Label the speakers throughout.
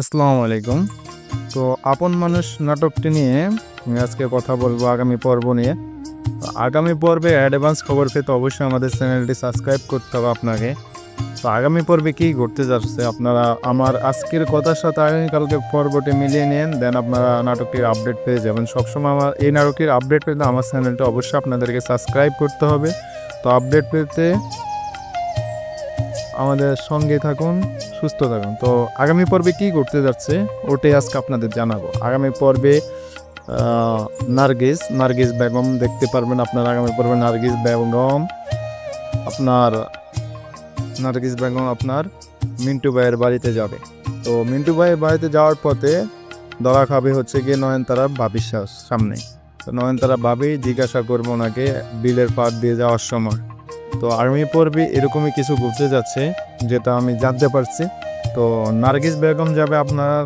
Speaker 1: আসসালামু আলাইকুম। তো আপন মানুষ নাটকটি নিয়ে আজকে কথা বলব আগামী পর্ব নিয়ে। আগামী পর্বে অ্যাডভান্স খবর পেতে অবশ্যই আমাদের চ্যানেলটি সাবস্ক্রাইব করতে হবে আপনাকে। তো আগামী পর্বে কী ঘটতে যাচ্ছে আপনারা আমার আজকের কথার সাথে আগামীকালকে পর্বটি মিলিয়ে নিন, দেন আপনারা নাটকটির আপডেট পেয়ে যাবেন। সবসময় আমার এই নাটকটির আপডেট পেতে আমার চ্যানেলটা অবশ্যই আপনাদেরকে সাবস্ক্রাইব করতে হবে। তো আপডেট পেতে আমাদের সঙ্গে থাকুন, সুস্থ থাকুন। তো আগামী পর্বে কি করতে যাচ্ছে, ওটাই আজকে আপনাদের জানাব। আগামী পর্বে নার্গিস নার্গিস বেগম দেখতে পারবেন আপনার। আগামী পর্বে নার্গিস বেগম, আপনার, নার্গিস বেগম আপনার মিন্টু ভাইয়ের বাড়িতে যাবে। তো মিন্টু ভাইয়ের বাড়িতে যাওয়ার পথে ধরা খাবে হচ্ছে গিয়ে নয়নতারা ভাবির সামনে। তো নয়নতারা ভাবি জিজ্ঞাসা করব ওনাকে বিলের পার দিয়ে যাওয়ার সময়। তো আর্মি পর্বে এরকমই কিছু ঘুরতে যাচ্ছে, যেটা আমি জানতে পারছি। তো নার্গিস বেগম যাবে আপনার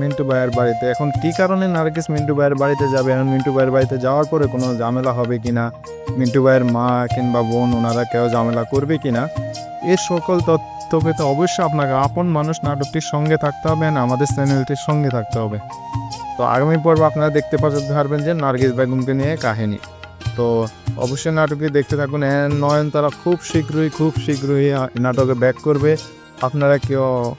Speaker 1: মিন্টু ভাইয়ের বাড়িতে। এখন কী কারণে নার্গিস মিন্টু ভাইয়ের বাড়িতে যাবে? এখন মিন্টু ভাইয়ের বাড়িতে যাওয়ার পরে কোনো ঝামেলা হবে কি না মিন্টু ভাইয়ের মা কিংবা বোন, ওনারা কেউ ঝামেলা করবে কি না এ সকল তথ্য পেতে অবশ্যই আপনাকে আপন মানুষ নাটকটির সঙ্গে থাকতে হবে and আমাদের চ্যানেলটির সঙ্গে থাকতে হবে। তো আগামী পর্ব আপনারা দেখতে পারবেন যে নার্গিস বেগমকে নিয়ে কাহিনী। তো অবশ্যই নাটকে দেখতে থাকুন। and নয়নতারা খুব শীঘ্রই খুব শীঘ্রই নাটকে ব্যাক করবে। আপনারা কেউ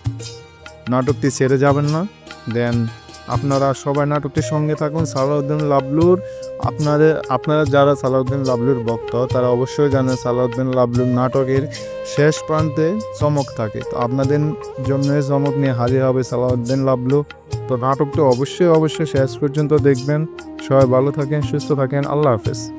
Speaker 1: নাটকটি ছেড়ে যাবেন না। দেন আপনারা সবাই নাটকটির সঙ্গে থাকুন। সালাউদ্দিন লাবলুর আপনাদের, আপনারা যারা সালাউদ্দিন লাবলুর ভক্ত, তারা অবশ্যই জানেন সালাউদ্দিন লাবলুর নাটকের শেষ প্রান্তে চমক থাকে। তো আপনাদের জন্য চমক নিয়ে হাজির হবে সালাউদ্দিন লাবলু। তো নাটকটি অবশ্যই অবশ্যই শেষ পর্যন্ত দেখবেন। সবাই ভালো থাকেন, সুস্থ থাকেন। আল্লাহ হাফেজ।